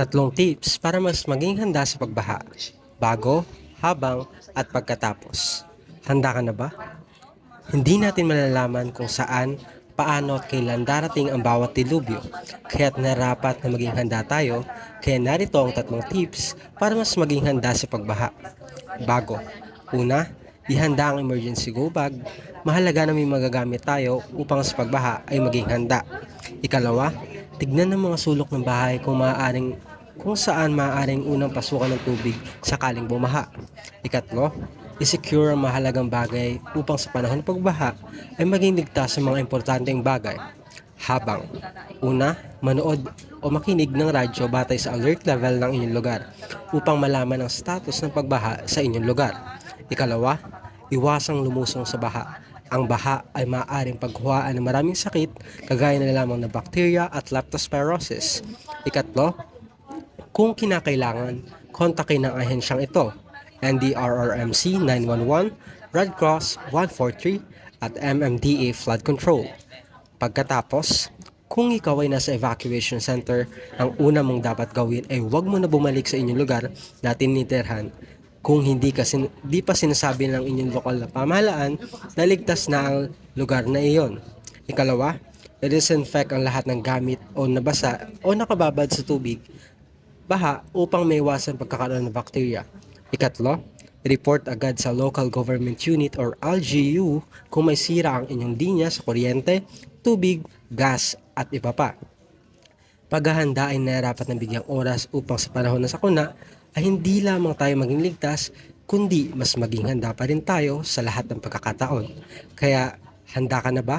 Tatlong tips para mas maging handa sa pagbaha. Bago, habang, at pagkatapos. Handa ka na ba? Hindi natin malalaman kung saan, paano at kailan darating ang bawat dilubyo. Kaya't narapat na maging handa tayo, kaya narito ang tatlong tips para mas maging handa sa pagbaha. Bago. Una, ihanda ang emergency go bag. Mahalaga na may magagamit tayo upang sa pagbaha ay maging handa. Ikalawa, tignan ng mga sulok ng bahay kung maaaring kung saan maaaring unang pasukan ng tubig sakaling bumaha. Ikatlo, isecure ang mahalagang bagay upang sa panahon ng pagbaha ay maging ligtas sa mga importanteng bagay. Habang, una, manood o makinig ng radyo batay sa alert level ng inyong lugar upang malaman ang status ng pagbaha sa inyong lugar. Ikalawa, iwasang lumusong sa baha. Ang baha ay maaaring paghuwaan ng maraming sakit kagaya na lamang ng bacteria at leptospirosis. Ikatlo, kung kinakailangan, kontakin ang ahensyang ito, NDRRMC 911, Red Cross 143, at MMDA Flood Control. Pagkatapos, kung ikaw ay nasa evacuation center, ang una mong dapat gawin ay huwag mo na bumalik sa inyong lugar na tinitirhan kung hindi, ka sin- di pa sinasabi ng inyong lokal na pamahalaan na ligtas na ang lugar na iyon. Ikalawa, i-disinfect ang lahat ng gamit o nabasa o nakababad sa tubig baha upang maiwasan pagkakaroon ng bakterya. Ikatlo, report agad sa local government unit or LGU kung may sira ang inyong linya sa kuryente, tubig, gas at iba pa. Paghahanda ay narapat na bigyang oras upang sa panahon ng sakuna ay hindi lamang tayo maging ligtas, kundi mas maging handa pa rin tayo sa lahat ng pagkakataon. Kaya, handa ka na ba?